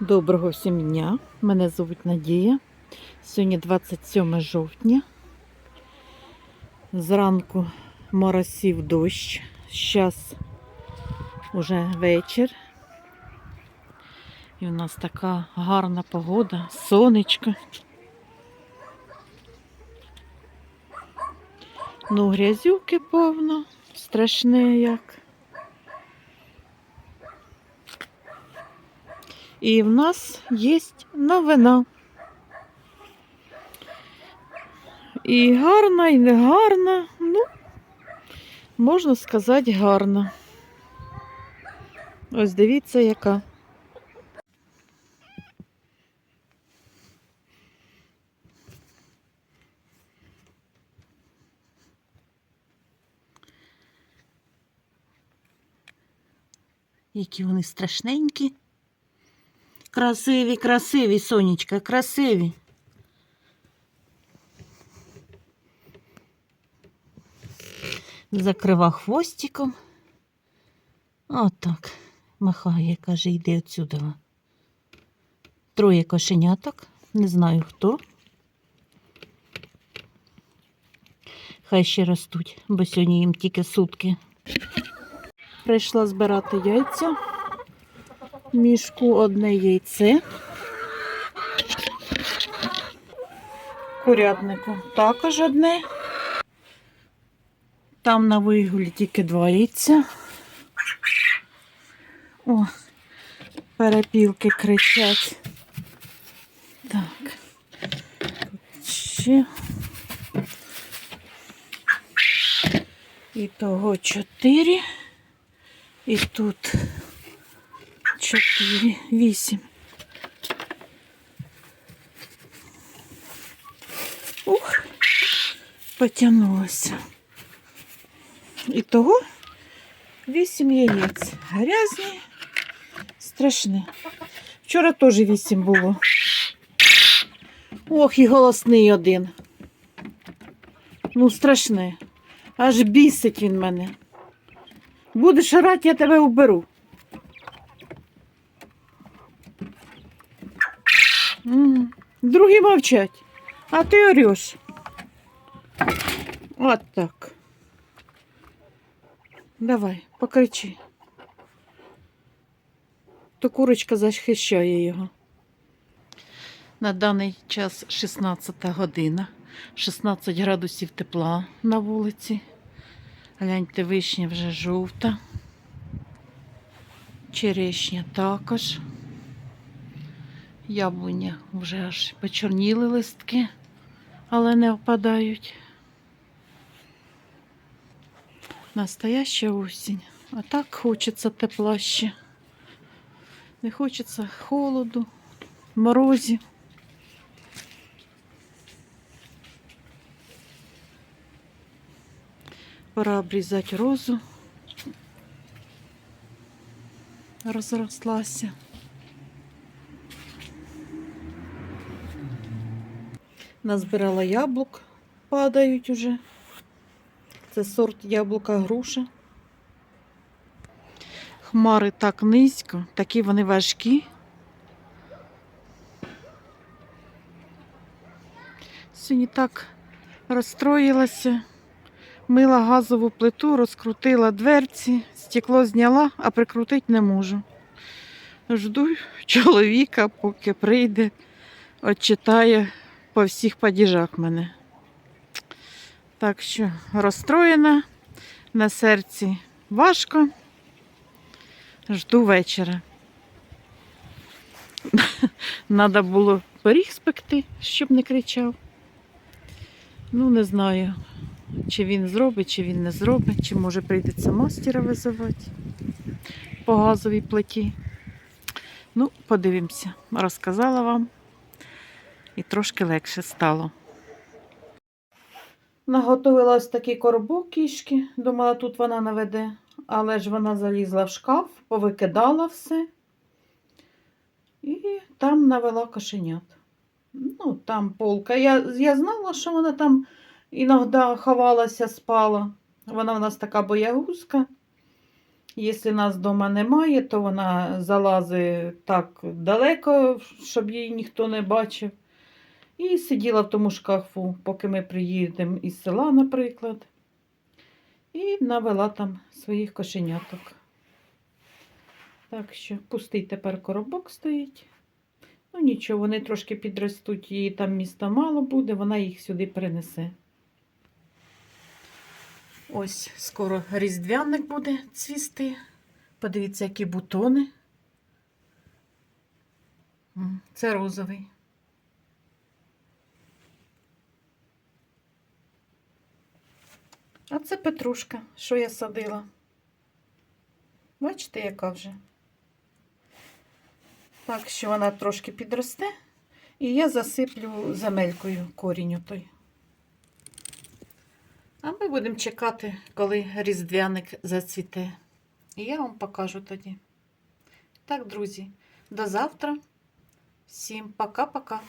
Доброго всім дня. Мене звуть Надія. Сьогодні 27 жовтня. Зранку моросів дощ. Зараз уже вечір. І у нас така гарна погода, сонечко. Ну, грязюки повно, страшне як. І в нас є новина. І гарна, і не гарна. Ну, можна сказати, гарна. Ось дивіться, яка. Які вони страшненькі. Красиві, красиві, сонечка, красиві. Закрива хвостиком. Отак. Махає, каже, йди отсюди. Троє кошеняток. Не знаю хто. Хай ще ростуть, бо сьогодні їм тільки сутки. Прийшла збирати яйця мішку одне яйце. Курятнику також одне. Там на вигулі тільки два яйця. О, перепілки кричать. Так. Ще. І того чотири. І тут чотири, вісім. Ух, потягнулося. І того вісім яєць. Грязні, страшні. Вчора теж вісім було. Ох, і голосний один. Ну, страшне. Аж бісить він мене. Будеш орати, я тебе уберу. Другі мовчать, а ти ореш. От так. Давай, покричи. То курочка захищає його. На даний час 16 година, 16 градусів тепла на вулиці. Гляньте, вишня вже жовта. Черешня також. Яблуня вже аж почорніли листки, але не опадають. Настояща осінь. А так хочеться тепла ще. Не хочеться холоду, морозів. Пора обрізати розу. Розрослася. Назбирала яблук, падають уже. Це сорт яблука груша. Хмари так низько, такі вони важкі. Сьогодні так розстроїлася. Мила газову плиту, розкрутила дверці, стекло зняла, а прикрутити не можу. Жду чоловіка, поки прийде, отчитає по всіх падіжах мене. Так що розстроєна, на серці важко. Жду вечора. Надо було пиріг спекти, щоб не кричав. Ну, не знаю, чи він зробить, чи він не зробить, чи може прийдеться мастера визивати по газовій плиті. Ну, подивимося. Розказала вам і трошки легше стало. Наготовила такий коробок кішки. Думала, тут вона наведе, але ж вона залізла в шкаф, повикидала все. І там навела кошенят. Ну, там полка. Я, я знала, що вона там іноді ховалася, спала. Вона в нас така боягузка. Якщо нас вдома немає, то вона залазить так далеко, щоб її ніхто не бачив. І сиділа в тому шкафу, поки ми приїдемо із села, наприклад. І навела там своїх кошеняток. Так що пустий тепер коробок стоїть. Ну нічого, вони трошки підростуть, її там міста мало буде, вона їх сюди перенесе. Ось скоро різдвяник буде цвісти. Подивіться, які бутони. Це розовий. А це петрушка, що я садила. Бачите, яка вже? Так що вона трошки підросте, і я засиплю земелькою корінь той. А ми будемо чекати, коли різдвяник зацвіте. І я вам покажу тоді. Так, друзі, до завтра. Всім пока-пока.